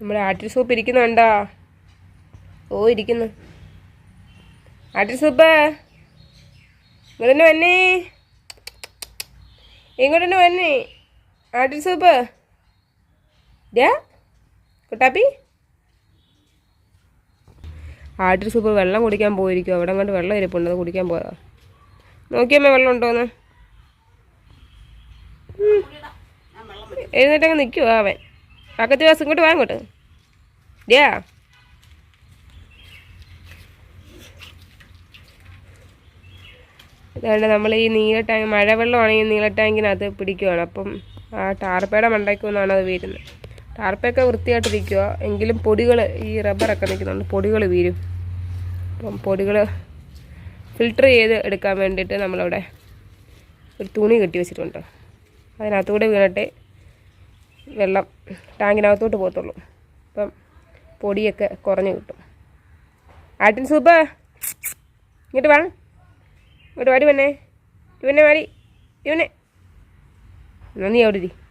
നമ്മുടെ ആട്ടിൽ സൂപ്പ് ഇരിക്കുന്നുണ്ടോ ഓ ഇരിക്കുന്നു. ആട്ടിൽ സൂപ്പ്. ഇങ്ങോട്ട് വന്നേ. ഇങ്ങോട്ട് വന്നേ. ആട്ടിൽ സൂപ്പ്. ഡാ കുട്ടാപ്പി. ആട്ടിൽ സൂപ്പ് വെള്ളം കുടിക്കാൻ പോയിരിക്കും അവിടെ കണ്ട് വെള്ളം ഇരിപ്പുണ്ട്. അത് കുടിക്കാൻ പോയതാ. നോക്കിയമ്മേ വെള്ളം ഉണ്ടോന്ന്. എഴുന്നേറ്റങ്ങ് നിൽക്കുവാ അവൻ. പക്കത്ത് വാസം ഇങ്ങോട്ട് വാ ഇങ്ങോട്ട്. ഡിയാ അതുകൊണ്ട് നമ്മൾ ഈ നീല ടാങ്ക് മഴവെള്ളമാണെങ്കിൽ നീല ടാങ്കിനകത്ത് പിടിക്കുവാണ്. അപ്പം ആ ടാർപ്പയുടെ മണ്ടയ്ക്കൊന്നാണ് അത് വീരുന്നത് ടാർപ്പയൊക്കെ വൃത്തിയായിട്ടിരിക്കുക എങ്കിലും പൊടികൾ ഈ റബ്ബറൊക്കെ നിൽക്കുന്നുണ്ട്. പൊടികൾ വീരും അപ്പം പൊടികൾ ഫിൽട്ടർ ചെയ്ത് എടുക്കാൻ വേണ്ടിയിട്ട് നമ്മളവിടെ ഒരു തുണി കെട്ടി വെച്ചിട്ടുണ്ട്. അതിനകത്തൂടെ വീണിട്ട്. വെള്ളം ടാങ്കിനകത്തോട്ട് പോകത്തുള്ളൂ. അപ്പം പൊടിയൊക്കെ കുറഞ്ഞു കിട്ടും. ആട്ടിൻ സൂപ്പ്. ഇങ്ങോട്ട് വാ. ഇങ്ങോട്ട് വാടി വന്നേ ഇവനെ വാടി ഇവനെ നന്ദി അവിടെ